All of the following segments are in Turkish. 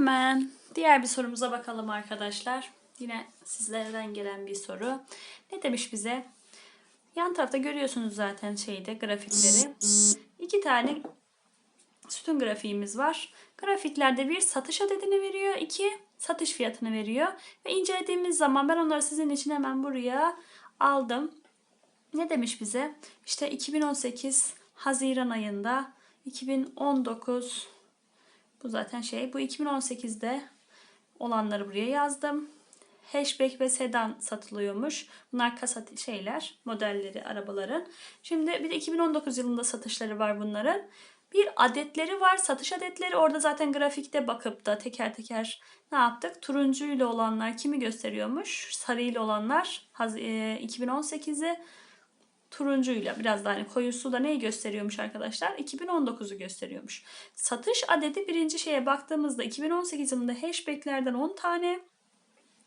Hemen diğer bir sorumuza bakalım arkadaşlar. Yine sizlerden gelen bir soru. Ne demiş bize? Yan tarafta görüyorsunuz zaten şeyde grafikleri. İki tane sütun grafiğimiz var. Grafiklerde bir satış adedini veriyor, iki satış fiyatını veriyor. Ve incelediğimiz zaman ben onları sizin için hemen buraya aldım. Ne demiş bize? İşte 2018 Haziran ayında 2019 bu zaten şey. Bu 2018'de olanları buraya yazdım. Hatchback ve sedan satılıyormuş. Bunlar kasa şeyler, modelleri arabaların. Şimdi bir de 2019 yılında satışları var bunların. Bir adetleri var, satış adetleri. Orada zaten grafikte bakıp da teker teker ne yaptık? Turuncuyla olanlar kimi gösteriyormuş? Sarıyla olanlar Haz- e, 2018'i turuncuyla biraz daha hani koyusu da neyi gösteriyormuş arkadaşlar? 2019'u gösteriyormuş. Satış adedi birinci şeye baktığımızda 2018 yılında hatchbacklerden 10 tane.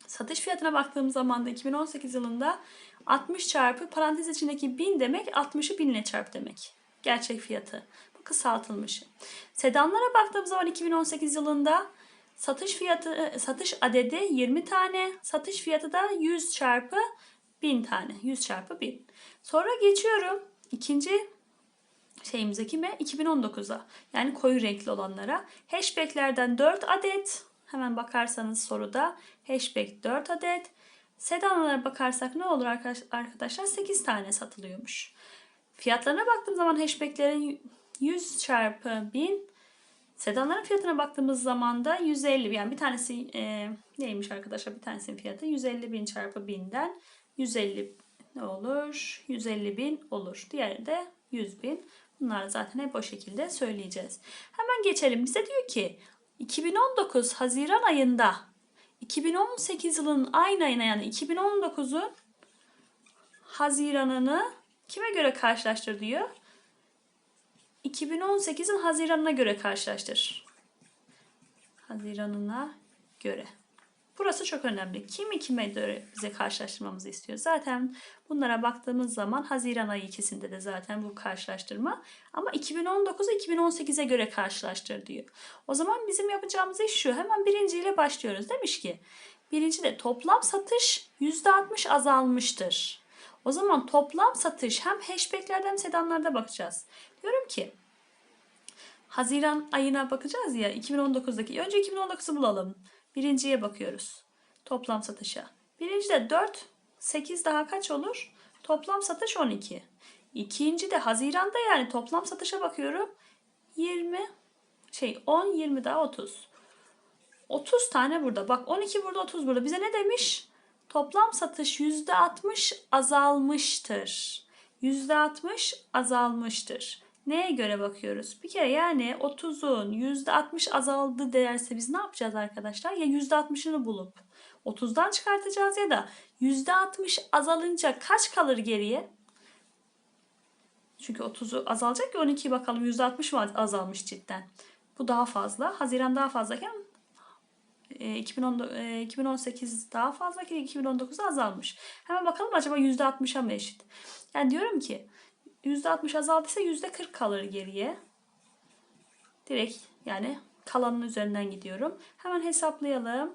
Satış fiyatına baktığımız zaman da 2018 yılında 60 çarpı parantez içindeki 1000 demek 60'ı 1000 ile çarp demek. Gerçek fiyatı. Bu kısaltılmış. Sedanlara baktığımız zaman 2018 yılında satış fiyatı satış adedi 20 tane, satış fiyatı da 100 çarpı 1000 tane. 100 çarpı 1000. Sonra geçiyorum ikinci şeyimize kime? 2019'a. Yani koyu renkli olanlara. Hatchback'lerden 4 adet. Hemen bakarsanız soruda hatchback 4 adet. Sedanlara bakarsak ne olur arkadaş- arkadaşlar? 8 tane satılıyormuş. Fiyatlarına baktığım zaman hatchback'lerin 100 çarpı 1000 Sedanların fiyatına baktığımız zaman da 150 yani bir tanesi e, neymiş arkadaşlar bir tanesinin fiyatı 150 bin çarpı 1000'den 150 ne olur? 150 bin olur. Diğeri de 100 bin. Bunları zaten hep o şekilde söyleyeceğiz. Hemen geçelim. Bize diyor ki 2019 Haziran ayında 2018 yılının aynı ayına yani 2019'un Haziran'ını kime göre karşılaştır diyor. 2018'in Haziran'ına göre karşılaştır. Haziran'ına göre. Burası çok önemli. Kimi kime göre bize karşılaştırmamızı istiyor. Zaten bunlara baktığımız zaman Haziran ayı ikisinde de zaten bu karşılaştırma. Ama 2019'u 2018'e göre karşılaştır diyor. O zaman bizim yapacağımız iş şu. Hemen birinciyle başlıyoruz. Demiş ki birinci de toplam satış %60 azalmıştır. O zaman toplam satış hem hatchback'lerde hem sedanlarda bakacağız. Diyorum ki Haziran ayına bakacağız ya 2019'daki. Önce 2019'u bulalım. Birinciye bakıyoruz. Toplam satışa. Birinci de 4, 8 daha kaç olur? Toplam satış 12. İkinci de Haziran'da yani toplam satışa bakıyorum. 20, şey 10, 20 daha 30. 30 tane burada. Bak 12 burada 30 burada. Bize ne demiş? Toplam satış %60 azalmıştır. %60 azalmıştır. Neye göre bakıyoruz? Bir kere yani 30'un %60 azaldı derse biz ne yapacağız arkadaşlar? Ya %60'ını bulup 30'dan çıkartacağız ya da %60 azalınca kaç kalır geriye? Çünkü 30'u azalacak ki 12'yi bakalım %60 mı azalmış cidden? Bu daha fazla. Haziran daha fazlaken e, 2010, e, 2018 daha fazla ki 2019'da azalmış. Hemen bakalım acaba %60'a mı eşit? Yani diyorum ki %60 azaldıysa %40 kalır geriye. Direkt yani kalanın üzerinden gidiyorum. Hemen hesaplayalım.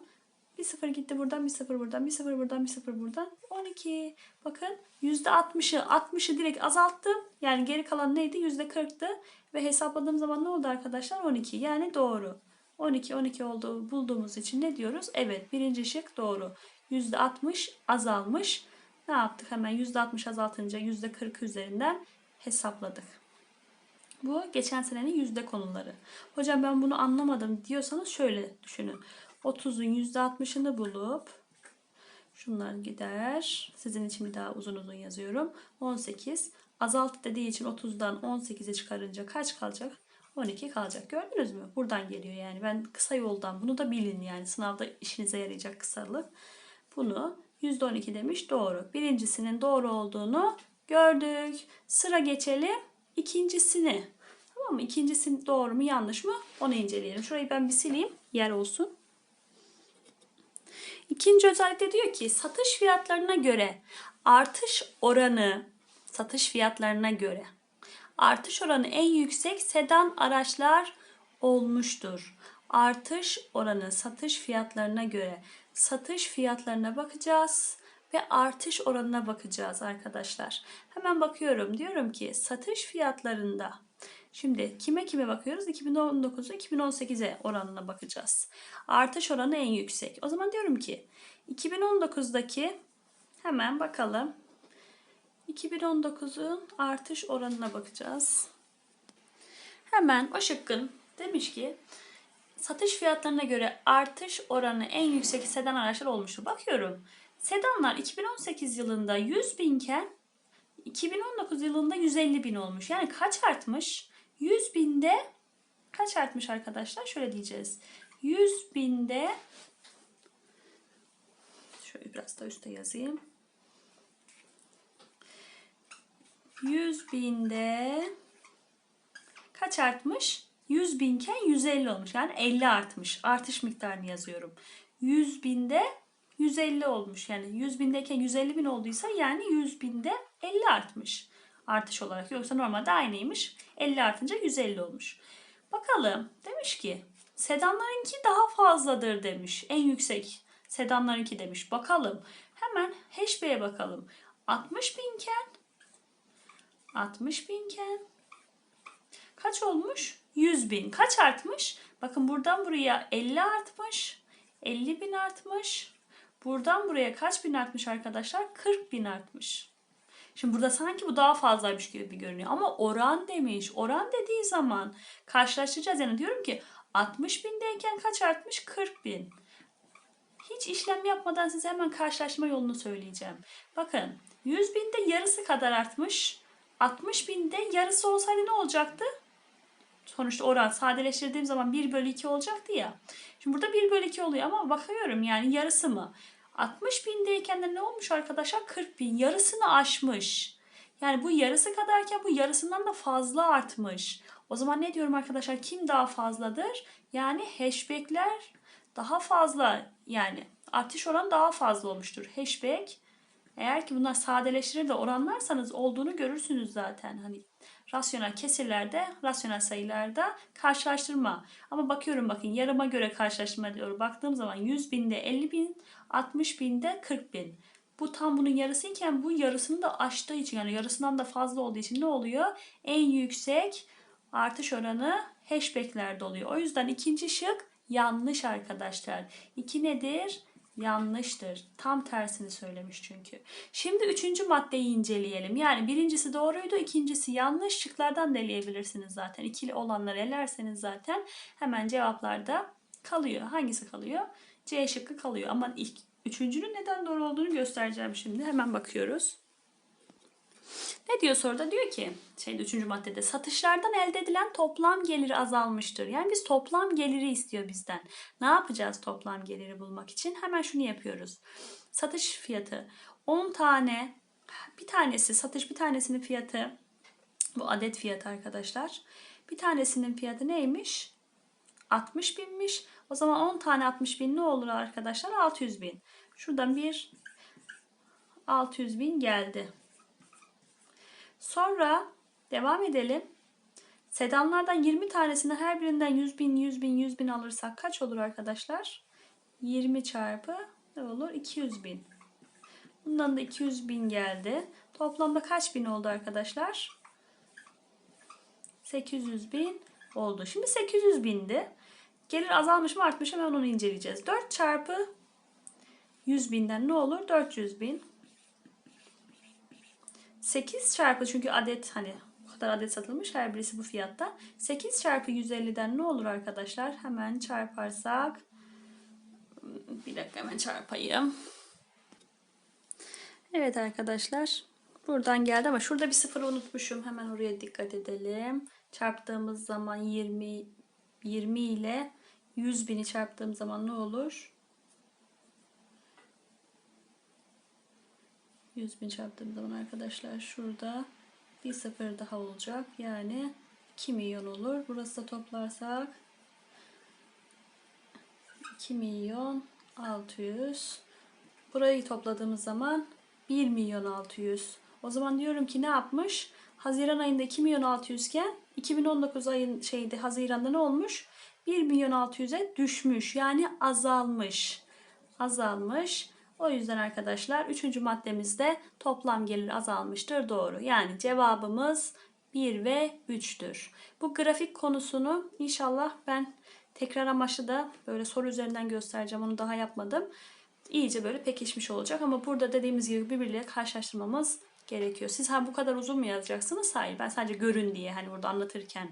Bir sıfır gitti buradan, bir sıfır buradan, bir sıfır buradan, bir sıfır buradan. 12. Bakın %60'ı, 60'ı direkt azalttım. Yani geri kalan neydi? %40'tı. Ve hesapladığım zaman ne oldu arkadaşlar? 12. Yani doğru. 12, 12 olduğu bulduğumuz için ne diyoruz? Evet birinci şık doğru. %60 azalmış. Ne yaptık? Hemen %60 azaltınca %40 üzerinden hesapladık. Bu geçen senenin yüzde konuları. Hocam ben bunu anlamadım diyorsanız şöyle düşünün. 30'un %60'ını bulup şunlar gider. Sizin için bir daha uzun uzun yazıyorum. 18. Azalt dediği için 30'dan 18'e çıkarınca kaç kalacak? 12 kalacak. Gördünüz mü? Buradan geliyor yani. Ben kısa yoldan bunu da bilin yani. Sınavda işinize yarayacak kısalık. Bunu %12 demiş doğru. Birincisinin doğru olduğunu gördük. Sıra geçelim ikincisini. Tamam mı? İkincisi doğru mu yanlış mı? Onu inceleyelim. Şurayı ben bir sileyim. Yer olsun. İkinci özellikle diyor ki satış fiyatlarına göre artış oranı satış fiyatlarına göre artış oranı en yüksek sedan araçlar olmuştur. artış oranı satış fiyatlarına göre satış fiyatlarına bakacağız ve artış oranına bakacağız arkadaşlar. Hemen bakıyorum. Diyorum ki satış fiyatlarında Şimdi kime kime bakıyoruz? 2019'u 2018'e oranına bakacağız. Artış oranı en yüksek. O zaman diyorum ki 2019'daki hemen bakalım. 2019'un artış oranına bakacağız. Hemen o şıkkın demiş ki satış fiyatlarına göre artış oranı en yüksek sedan araçlar olmuştur. Bakıyorum. Sedanlar 2018 yılında 100 binken 2019 yılında 150 bin olmuş. Yani kaç artmış? 100 binde kaç artmış arkadaşlar? Şöyle diyeceğiz. 100 binde şöyle biraz da üstte yazayım. 100 binde kaç artmış? 100 binken 150 olmuş. Yani 50 artmış. Artış miktarını yazıyorum. 100 binde 150 olmuş. Yani 100 bindeyken 150 bin olduysa yani 100 binde 50 artmış. Artış olarak. Yoksa normalde aynıymış. 50 artınca 150 olmuş. Bakalım. Demiş ki sedanlarınki daha fazladır demiş. En yüksek sedanlarınki demiş. Bakalım. Hemen HB'ye bakalım. 60 binken 60 binken kaç olmuş? 100 bin. Kaç artmış? Bakın buradan buraya 50 artmış. 50 bin artmış. Buradan buraya kaç bin artmış arkadaşlar? 40 bin artmış. Şimdi burada sanki bu daha fazlaymış gibi görünüyor. Ama oran demiş. Oran dediği zaman karşılaştıracağız. Yani diyorum ki 60 bindeyken kaç artmış? 40 bin. Hiç işlem yapmadan size hemen karşılaştırma yolunu söyleyeceğim. Bakın 100 binde yarısı kadar artmış. 60 binde yarısı olsaydı ne olacaktı? Sonuçta oran sadeleştirdiğim zaman 1 bölü 2 olacaktı ya. Şimdi burada 1 bölü 2 oluyor ama bakıyorum yani yarısı mı? 60 bindeyken de ne olmuş arkadaşlar? 40 bin. Yarısını aşmış. Yani bu yarısı kadarken bu yarısından da fazla artmış. O zaman ne diyorum arkadaşlar? Kim daha fazladır? Yani hatchbackler daha fazla yani artış oranı daha fazla olmuştur. Hatchback eğer ki bunlar sadeleştirir de oranlarsanız olduğunu görürsünüz zaten. Hani rasyonel kesirlerde, rasyonel sayılarda karşılaştırma. Ama bakıyorum bakın yarıma göre karşılaştırma diyor. Baktığım zaman 100 binde 50 bin, 60 binde 40 bin. Bu tam bunun yarısıyken bu yarısını da aştığı için yani yarısından da fazla olduğu için ne oluyor? En yüksek artış oranı hatchbacklerde oluyor. O yüzden ikinci şık yanlış arkadaşlar. İki nedir? Yanlıştır. Tam tersini söylemiş çünkü. Şimdi üçüncü maddeyi inceleyelim. Yani birincisi doğruydu, ikincisi yanlış. Şıklardan da eleyebilirsiniz zaten. İkili olanları elerseniz zaten hemen cevaplarda kalıyor. Hangisi kalıyor? C şıkkı kalıyor. Ama ilk üçüncünün neden doğru olduğunu göstereceğim şimdi. Hemen bakıyoruz. Ne diyor soruda? Diyor ki şeyde üçüncü maddede satışlardan elde edilen toplam geliri azalmıştır. Yani biz toplam geliri istiyor bizden. Ne yapacağız toplam geliri bulmak için? Hemen şunu yapıyoruz. Satış fiyatı 10 tane bir tanesi satış bir tanesinin fiyatı bu adet fiyatı arkadaşlar. Bir tanesinin fiyatı neymiş? 60 binmiş. O zaman 10 tane 60 bin ne olur arkadaşlar? 600 bin. Şuradan bir 600 bin geldi. Sonra devam edelim. Sedanlardan 20 tanesini her birinden 100 bin, 100 bin, 100 bin alırsak kaç olur arkadaşlar? 20 çarpı ne olur? 200 bin. Bundan da 200 bin geldi. Toplamda kaç bin oldu arkadaşlar? 800 bin oldu. Şimdi 800 bindi. Gelir azalmış mı artmış mı hemen onu inceleyeceğiz. 4 çarpı 100 binden ne olur? 400 bin. 8 çarpı çünkü adet hani bu kadar adet satılmış her birisi bu fiyatta. 8 çarpı 150'den ne olur arkadaşlar? Hemen çarparsak bir dakika hemen çarpayım. Evet arkadaşlar buradan geldi ama şurada bir sıfır unutmuşum. Hemen oraya dikkat edelim. Çarptığımız zaman 20 20 ile 100 bini çarptığım zaman ne olur? 100 bin çarptığım zaman arkadaşlar şurada bir sıfır daha olacak. Yani 2 milyon olur. Burası da toplarsak 2 milyon 600. Burayı topladığımız zaman 1 milyon 600. O zaman diyorum ki ne yapmış? Haziran ayında 2 milyon 600 iken 2019 ayın şeyde Haziran'da ne olmuş? 1 milyon 600'e düşmüş. Yani azalmış. Azalmış. O yüzden arkadaşlar 3. maddemizde toplam gelir azalmıştır. Doğru. Yani cevabımız 1 ve 3'tür. Bu grafik konusunu inşallah ben tekrar amaçlı da böyle soru üzerinden göstereceğim. Onu daha yapmadım. İyice böyle pekişmiş olacak ama burada dediğimiz gibi birbirleriyle karşılaştırmamız gerekiyor. Siz ha bu kadar uzun mu yazacaksınız? Hayır. Ben sadece görün diye hani burada anlatırken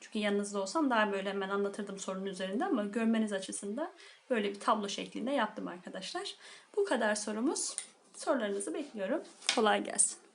çünkü yanınızda olsam daha böyle hemen anlatırdım sorunun üzerinde ama görmeniz açısından böyle bir tablo şeklinde yaptım arkadaşlar. Bu kadar sorumuz. Sorularınızı bekliyorum. Kolay gelsin.